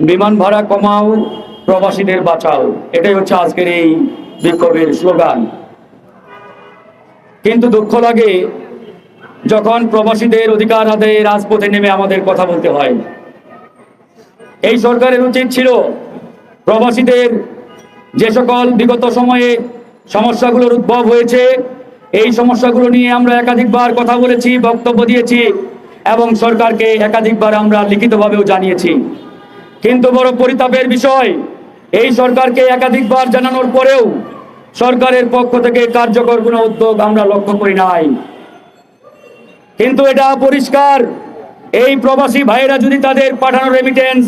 বিমান ভাড়া কমাও, প্রবাসীদের বাঁচাও। এটাই হচ্ছে আজকের এই বিক্ষোভের স্লোগান। কিন্তু দুঃখ লাগে যখন প্রবাসীদের অধিকার আদায়ে রাজপথে নেমে আমাদের কথা বলতে হয়। এই সরকারের উচিত ছিল প্রবাসীদের যে সকল বিগত সময়ে সমস্যাগুলোর উদ্ভব হয়েছে, এই সমস্যাগুলো নিয়ে আমরা একাধিকবার কথা বলেছি, বক্তব্য দিয়েছি এবং সরকারকে একাধিকবার আমরা লিখিতভাবেও জানিয়েছি। কিন্তু বড় পরিতাপের বিষয় এই সরকারকে একাধিকবার জানানোর পরেও সরকারের পক্ষ থেকে কার্যকর কোনো উদ্যোগ আমরা লক্ষ্য করি নাই। কিন্তু এটা পরিষ্কার এই প্রবাসী ভাইয়েরা যদি তাদের পাঠানো রেমিটেন্স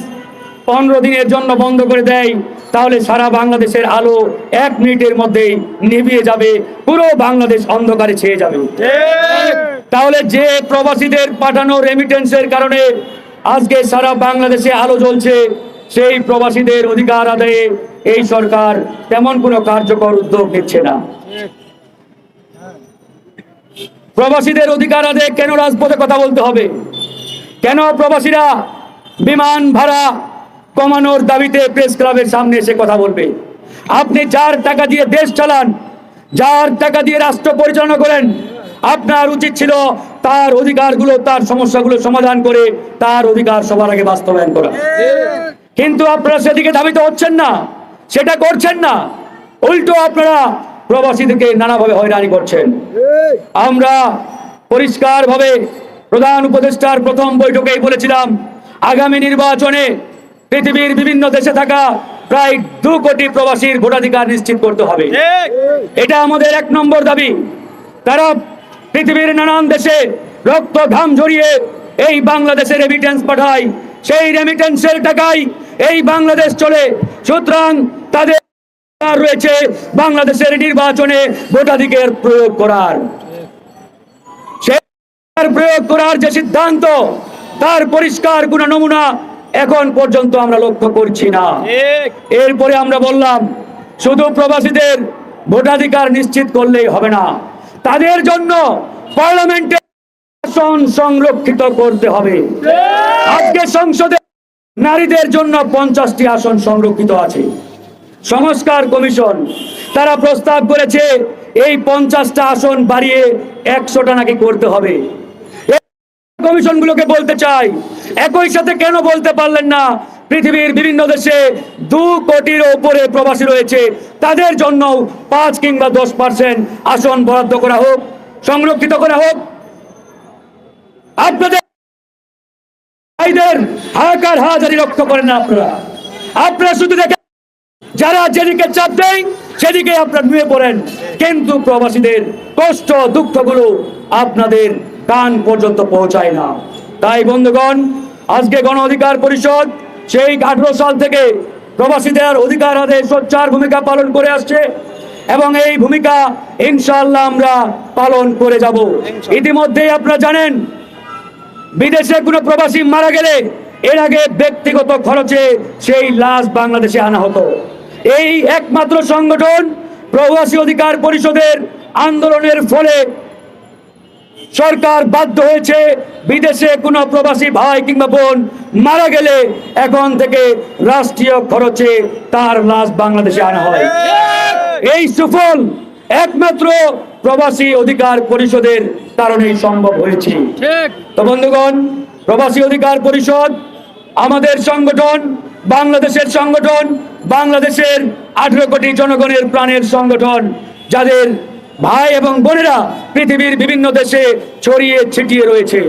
পনেরো দিনের জন্য বন্ধ করে দেয় তাহলে সারা বাংলাদেশের আলো এক মিনিটের মধ্যেই নিভিয়ে যাবে পুরো বাংলাদেশ অন্ধকারে ছেয়ে যাবে। তাহলে যে প্রবাসীদের পাঠানো রেমিটেন্সের কারণে আজকে সারা বাংলাদেশে আলো জ্বলছে। সেই প্রবাসীদের অধিকার আদায়ে এই সরকার তেমন কোনো কার্যকর উদ্যোগ নিচ্ছে না। প্রবাসীদের অধিকার আদায়ে কেন রাজপথে কথা বলতে হবে? কেন প্রবাসীরা বিমান ভাড়া কমানোর দাবিতে প্রেস ক্লাবের সামনে এসে কথা বলবে? আপনি যার টাকা দিয়ে দেশ চালান, যার টাকা দিয়ে রাষ্ট্র পরিচালনা করেন, আপনার উচিত ছিল তার অধিকারগুলো তার সমস্যাগুলো সমাধান করে তার অধিকার সবার আগে বাস্তবায়ন করা। কিন্তু আপনারা সেদিকে ধাবিত হচ্ছেন না সেটা করছেন না। উল্টো আপনারা প্রবাসীদেরকে নানাভাবে হয়রানি করছেন। আমরা পরিষ্কারভাবে প্রধান উপদেষ্টার প্রথম বৈঠকেই বলেছিলাম আগামী নির্বাচনে পৃথিবীর বিভিন্ন দেশে থাকা প্রায় দু কোটি প্রবাসীর ভোটাধিকার নিশ্চিত করতে হবে। এটা আমাদের এক নম্বর দাবি। তারা পৃথিবীর নানান দেশে রক্ত ঘাম ঝরিয়ে এই বাংলাদেশে রেমিটেন্স পাঠায়। সেই রেমিটেন্সের টাকায় এই বাংলাদেশ চলে। সুতরাং তাদের রয়েছে বাংলাদেশের নির্বাচনে ভোটাধিকার প্রয়োগ করার। সেই প্রয়োগ করার যে সিদ্ধান্ত তার পরিষ্কার কোন নমুনা এখন পর্যন্ত আমরা লক্ষ্য করছি না। এরপরে আমরা বললাম শুধু প্রবাসীদের ভোটাধিকার নিশ্চিত করলেই হবে না। তাদের জন্য পার্লামেন্টে আসন সংরক্ষিত করতে হবে। আজকে সংসদে নারীদের জন্য পঞ্চাশটি আসন সংরক্ষিত আছে। সংস্কার কমিশন তারা প্রস্তাব করেছে এই পঞ্চাশটা আসন বাড়িয়ে একশোটা নাকি করতে হবে। কমিশনগুলোকে বলতে চাই একই সাথে কেন বলতে পারলেন না? পৃথিবীর বিভিন্ন দেশে দু কোটির ওপরে প্রবাসী রয়েছে তাদের জন্য পাঁচ কিংবা দশ পার্সেন্ট আসন বরাদ্দ করা হোক, সংরক্ষিত করা হোক। আপনাদের হাহাকার হাজারি লক্ষ্য করেন না আপনারা আপনারা শুধু দেখেন, যারা যেদিকে চাপ দেয়, সেদিকে আপনারা নুয়ে পড়েন। কিন্তু প্রবাসীদের কষ্ট, দুঃখগুলো আপনাদের কান পর্যন্ত পৌঁছায় না। তাই বন্ধুগণ, আজকে গণ অধিকার পরিষদ সেই আঠারো সাল থেকে প্রবাসীদের অধিকার আদায়ে সোচ্চার ভূমিকা পালন করে আসছে এবং এই ভূমিকা ইনশাল্লাহ আমরা পালন করে যাব। ইতিমধ্যেই আপনারা জানেন বিদেশে কোনো প্রবাসী মারা গেলে এর আগে ব্যক্তিগত খরচে সেই লাশ বাংলাদেশে আনা হতো। এই একমাত্র সংগঠন প্রবাসী অধিকার পরিষদের আন্দোলনের ফলে সরকার বাধ্য হয়েছে বিদেশে কোনো প্রবাসী ভাই কিংবা বোন মারা গেলে এখন থেকে রাষ্ট্রীয় খরচে তার লাশ বাংলাদেশে আনা হয়। এই সুফল একমাত্র প্রবাসী অধিকার পরিষদের কারণেই সম্ভব হয়েছে। তো বন্ধুগণ প্রবাসী অধিকার পরিষদ আমাদের সংগঠন বাংলাদেশের সংগঠন বাংলাদেশের আঠেরো কোটি জনগণের প্রাণের সংগঠন যাদের ভাই এবং বোনেরা পৃথিবীর বিভিন্ন দেশে ছড়িয়ে ছিটিয়ে রয়েছে।